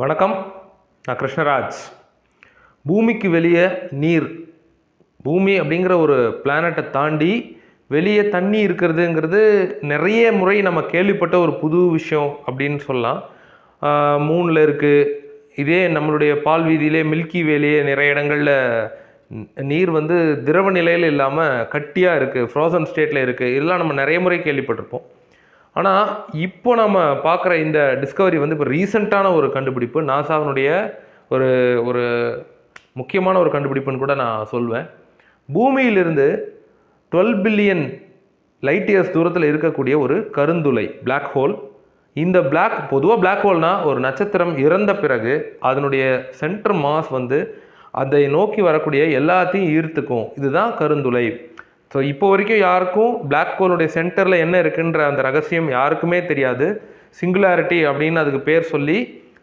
வணக்கம். நான் கிருஷ்ணராஜ். பூமிக்கு வெளியே நீர். பூமி அப்படிங்கிற ஒரு பிளானட்டை தாண்டி வெளியே தண்ணி இருக்கிறதுங்கிறது நிறைய முறை நம்ம கேள்விப்பட்ட ஒரு புது விஷயம் அப்படின்னு சொல்லலாம். மூணில் இருக்குது இதே நம்மளுடைய பால் வீதியிலே மில்கி வேலியே நிறைய இடங்களில் நீர் வந்து திரவ நிலையில் இல்லாமல் கட்டியாக இருக்குது ஃப்ரோசன் ஸ்டேட்டில் இருக்குது இதெல்லாம் நம்ம நிறைய முறை கேள்விப்பட்டிருப்போம். ஆனால் இப்போ நம்ம பார்க்குற இந்த டிஸ்கவரி வந்து இப்போ ரீசண்டான ஒரு கண்டுபிடிப்பு நாசாவினுடைய ஒரு ஒரு முக்கியமான ஒரு கண்டுபிடிப்புன்னு கூட நான் சொல்வேன். பூமியிலிருந்து டுவெல் பில்லியன் லைட் இயர்ஸ் தூரத்தில் இருக்கக்கூடிய ஒரு கருந்துளை பிளாக் ஹோல் இந்த பிளாக் பொதுவாக பிளாக் ஹோல்னால் ஒரு நட்சத்திரம் இறந்த பிறகு அதனுடைய சென்டர் மாஸ் வந்து அதை நோக்கி வரக்கூடிய எல்லாத்தையும் ஈர்த்துக்கும். இதுதான் கருந்துளை. ஸோ இப்போ வரைக்கும் யாருக்கும் பிளாக் ஹோலுடைய சென்டரில் என்ன இருக்குன்ற அந்த ரகசியம் யாருக்குமே தெரியாது. சிங்குலாரிட்டி அப்படின்னு அதுக்கு பேர் சொல்லி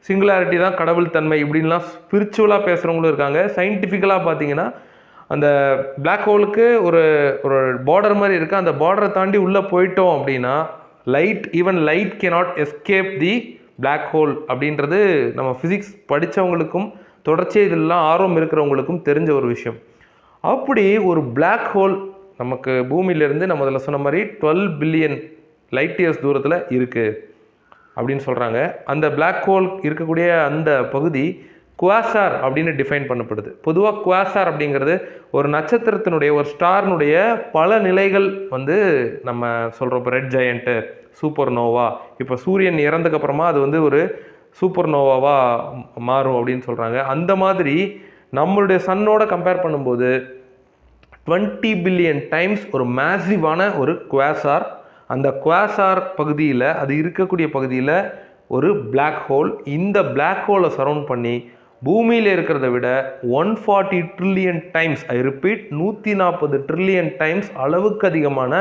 சிங்குலாரிட்டி தான் கடவுள் தன்மை இப்படின்லாம் ஸ்பிரிச்சுவலாக பேசுகிறவங்களும் இருக்காங்க. சயின்டிஃபிக்கலாக பார்த்தீங்கன்னா அந்த பிளாக் ஹோலுக்கு ஒரு ஒரு பார்டர் மாதிரி இருக்குது அந்த பார்டரை தாண்டி உள்ளே போயிட்டோம் அப்படின்னா light even light cannot escape the black hole அப்படின்றது நம்ம ஃபிசிக்ஸ் படித்தவங்களுக்கும் தொடர்ச்சியாக இதெல்லாம் ஆர்வம் இருக்கிறவங்களுக்கும் தெரிஞ்ச ஒரு விஷயம். அப்படி ஒரு பிளாக் ஹோல் நமக்கு பூமியிலேருந்து நம்ம அதில் சொன்ன மாதிரி டுவெல் பில்லியன் லைட் இயர்ஸ் தூரத்தில் இருக்குது அப்படின்னு சொல்கிறாங்க அந்த பிளாக் ஹோல் இருக்கக்கூடிய அந்த பகுதி குவாசார் அப்படின்னு டிஃபைன் பண்ணப்படுது. பொதுவாக குவாசார் அப்படிங்கிறது ஒரு நட்சத்திரத்தினுடைய ஒரு ஸ்டார்னுடைய பல நிலைகள் வந்து நம்ம சொல்கிறோம் ரெட் ஜெயண்ட்டு சூப்பர் நோவா இப்போ சூரியன் இறந்ததுக்கப்புறமா அது வந்து ஒரு சூப்பர் நோவாவாக மாறும் அப்படின்னு சொல்கிறாங்க அந்த மாதிரி நம்மளுடைய சன்னோட கம்பேர் பண்ணும்போது டுவெண்ட்டி பில்லியன் டைம்ஸ் ஒரு மேசிவான ஒரு குவாசார். அந்த குவாசார் பகுதியில் அது இருக்கக்கூடிய பகுதியில் ஒரு பிளாக் ஹோல் இந்த பிளாக் ஹோலை சரவுண்ட் பண்ணி பூமியில் இருக்கிறத விட one forty trillion times I repeat நூற்றி நாற்பது ட்ரில்லியன் டைம்ஸ் அளவுக்கு அதிகமான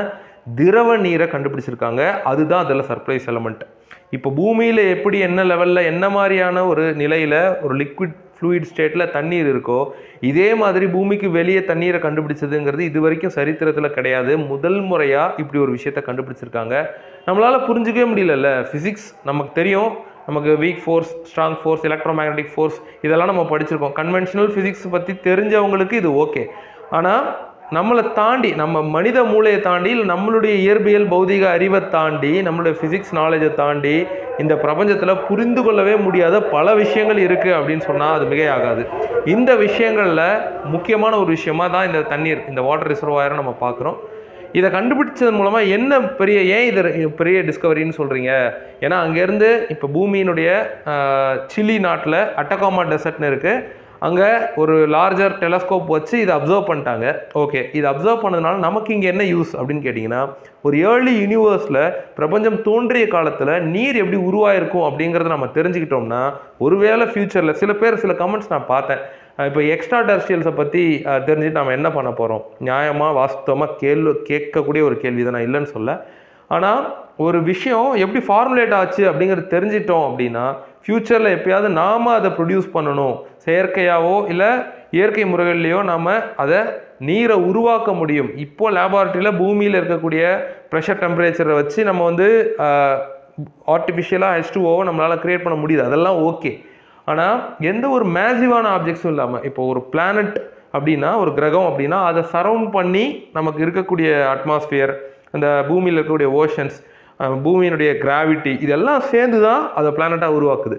திரவ நீரை கண்டுபிடிச்சிருக்காங்க. அதுதான் அதில் சர்ப்ரைஸ் எலமெண்ட் இப்போ பூமியில் எப்படி என்ன லெவலில் என்ன மாதிரியான ஒரு நிலையில் ஒரு லிக்விட் ஃப்ளூயிட் ஸ்டேட்டில் தண்ணீர் இருக்கோ இதே மாதிரி பூமிக்கு வெளியே தண்ணீரை கண்டுபிடிச்சதுங்கிறது இது வரைக்கும் சரித்திரத்தில் கிடையாது. முதல் முறையாக இப்படி ஒரு விஷயத்தை கண்டுபிடிச்சிருக்காங்க. நம்மளால் புரிஞ்சிக்கவே முடியலல்ல. ஃபிசிக்ஸ் நமக்கு தெரியும். நமக்கு weak force strong force electromagnetic force இதெல்லாம் நம்ம படிச்சிருக்கோம். கன்வென்ஷனல் ஃபிசிக்ஸ் பற்றி தெரிஞ்சவங்களுக்கு இது ஓகே ஆனால் நம்மளை தாண்டி நம்ம மனித மூளையை தாண்டி இல்லை நம்மளுடைய இயற்பியல் பௌதிக அறிவை தாண்டி நம்மளுடைய ஃபிசிக்ஸ் நாலேஜை தாண்டி இந்த பிரபஞ்சத்தில் புரிந்து கொள்ளவே முடியாத பல விஷயங்கள் இருக்குது அப்படின்னு சொன்னால் அது மிகையாகாது. இந்த விஷயங்களில் முக்கியமான ஒரு விஷயமாக தான் இந்த தண்ணீர் இந்த வாட்டர் ரிசர்வாயரை நம்ம பார்க்குறோம். இதை கண்டுபிடிச்சது மூலமாக என்ன பெரிய ஏன் இது பெரிய டிஸ்கவரின்னு சொல்கிறீங்க ஏன்னா அங்கேருந்து இப்போ பூமியினுடைய சிலி நாட்டில் அட்டகாமா டெசர்ட்னு இருக்குது அங்கே ஒரு லார்ஜர் டெலஸ்கோப் வச்சு இதை அப்சர்வ் பண்ணிட்டாங்க. ஓகே இது அப்சர்வ் பண்ணதுனால நமக்கு இங்கே என்ன யூஸ் அப்படின்னு கேட்டிங்கன்னா ஒரு ஏர்லி யூனிவர்ஸில் பிரபஞ்சம் தோன்றிய காலத்தில் நீர் எப்படி உருவாயிருக்கும் அப்படிங்கிறத நம்ம தெரிஞ்சுக்கிட்டோம்னா ஒருவேளை ஃப்யூச்சரில் சில பேர் சில கமெண்ட்ஸ் நான் பார்த்தேன். இப்போ எக்ஸ்ட்ரா டெரஸ்டியல்ஸை பற்றி தெரிஞ்சுட்டு நம்ம என்ன பண்ண போகிறோம் நியாயமாக வாஸ்தவமாக கேள்வி கேட்கக்கூடிய ஒரு கேள்வி தான் நான் இல்லைன்னு சொல்ல. ஆனால் ஒரு விஷயம் எப்படி ஃபார்முலேட் ஆச்சு அப்படிங்கிறது தெரிஞ்சிட்டோம் அப்படின்னா ஃப்யூச்சரில் எப்பயாவது நாம் அதை ப்ரொடியூஸ் பண்ணணும். செயற்கையாவோ இல்லை இயற்கை முறைகள்லையோ நாம் அதை நீரை உருவாக்க முடியும். இப்போது லேபார்ட்டரியில் பூமியில் இருக்கக்கூடிய ப்ரெஷர் டெம்பரேச்சரை வச்சு நம்ம வந்து ஆர்டிஃபிஷியலாக ஹெச் டூ ஓவை நம்மளால் க்ரியேட் பண்ண முடியுது. அதெல்லாம் ஓகே ஆனால் எந்த ஒரு மேசிவான ஆப்ஜெக்ட்ஸும் இல்லாமல் இப்போ ஒரு பிளானட் அப்படின்னா ஒரு கிரகம் அப்படின்னா அதை சரவுண்ட் பண்ணி நமக்கு இருக்கக்கூடிய அட்மாஸ்ஃபியர் அந்த பூமியில் இருக்கக்கூடிய ஓஷன்ஸ் பூமியினுடைய கிராவிட்டி இதெல்லாம் சேர்ந்து தான் அதை பிளானட்டாக உருவாக்குது.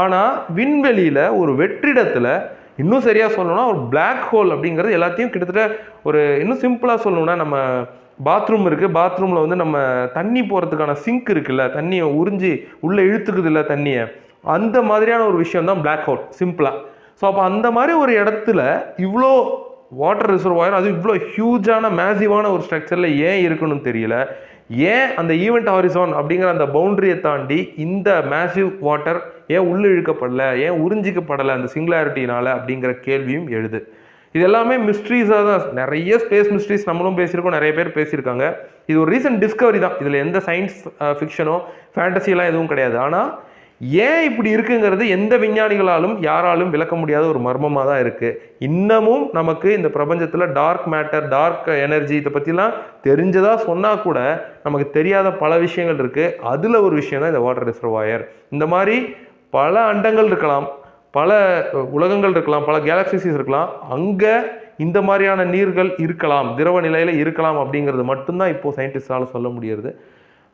ஆனால் விண்வெளியில் ஒரு வெற்றிடத்தில் இன்னும் சரியாக சொல்லணும்னா ஒரு பிளாக் ஹோல் அப்படிங்கிறது எல்லாத்தையும் கிட்டத்தட்ட ஒரு இன்னும் சிம்பிளாக சொல்லணும்னா நம்ம பாத்ரூம் இருக்குது பாத்ரூமில் வந்து நம்ம தண்ணி போகிறதுக்கான சிங்க் இருக்குல்ல தண்ணியை உறிஞ்சி உள்ளே இழுத்துக்குது இல்லை தண்ணியை. அந்த மாதிரியான ஒரு விஷயம் தான் பிளாக் ஹோல் சிம்பிளாக ஸோ அப்போ அந்த மாதிரி ஒரு இடத்துல இவ்வளோ வாட்டர் ரிசர்வாயர் அது இவ்வளோ ஹியூஜான மேசிவான ஒரு ஸ்ட்ரக்சரில் ஏன் இருக்குன்னு தெரியல. ஏன் அந்த ஈவெண்ட் ஹாரிசான் அப்படிங்கிற அந்த பவுண்டரியை தாண்டி இந்த மேசிவ் வாட்டர் ஏன் உள்ளே இழுக்கப்படலை ஏன் உறிஞ்சிக்கப்படலை அந்த சிங்குலாரிட்டினால் அப்படிங்கிற கேள்வியும் எழுது. இது எல்லாமே மிஸ்ட்ரீஸாக தான். நிறைய ஸ்பேஸ் மிஸ்ட்ரீஸ் நம்மளும் பேசியிருக்கோம் நிறைய பேர் பேசியிருக்காங்க. இது ஒரு ரீசன்ட் டிஸ்கவரி தான். இதில் எந்த சயின்ஸ் ஃபிக்ஷனோ ஃபேண்டசியெலாம் எதுவும் கிடையாது. ஆனால் ஏன் இப்படி இருக்குங்கிறது எந்த விஞ்ஞானிகளாலும் யாராலும் விளக்க முடியாத ஒரு மர்மமாக தான் இருக்குது இன்னமும் நமக்கு இந்த பிரபஞ்சத்தில் டார்க் மேட்டர் டார்க் எனர்ஜி இதை பற்றிலாம் தெரிஞ்சதாக சொன்னால் கூட நமக்கு தெரியாத பல விஷயங்கள் இருக்குது அதில் ஒரு விஷயம் தான் இந்த வாட்டர் ரிசர்வாயர் இந்த மாதிரி பல அண்டங்கள் இருக்கலாம் பல உலகங்கள் இருக்கலாம் பல கேலக்சிஸ் இருக்கலாம். அங்கே இந்த மாதிரியான நீர்கள் இருக்கலாம் திரவ நிலையில் இருக்கலாம் அப்படிங்கிறது மட்டும்தான் இப்போ சயின்டிஸ்டால் சொல்ல முடியுது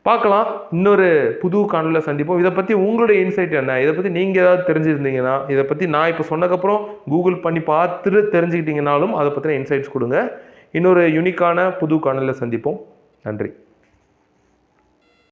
பார்க்கலாம். இன்னொரு புது காணொலியில் சந்திப்போம். இதை பற்றி உங்களுடைய இன்சைட் என்ன? இதை பற்றி நீங்கள் ஏதாவது தெரிஞ்சிருந்தீங்கன்னா இதை பற்றி நான் இப்போ சொன்னதுக்கப்புறம் கூகுள் பண்ணி பார்த்துட்டு தெரிஞ்சுக்கிட்டீங்கனாலும் அதை பற்றின இன்சைட்ஸ் கொடுங்க. இன்னொரு யூனிக்கான புது காணொலியில் சந்திப்போம். நன்றி.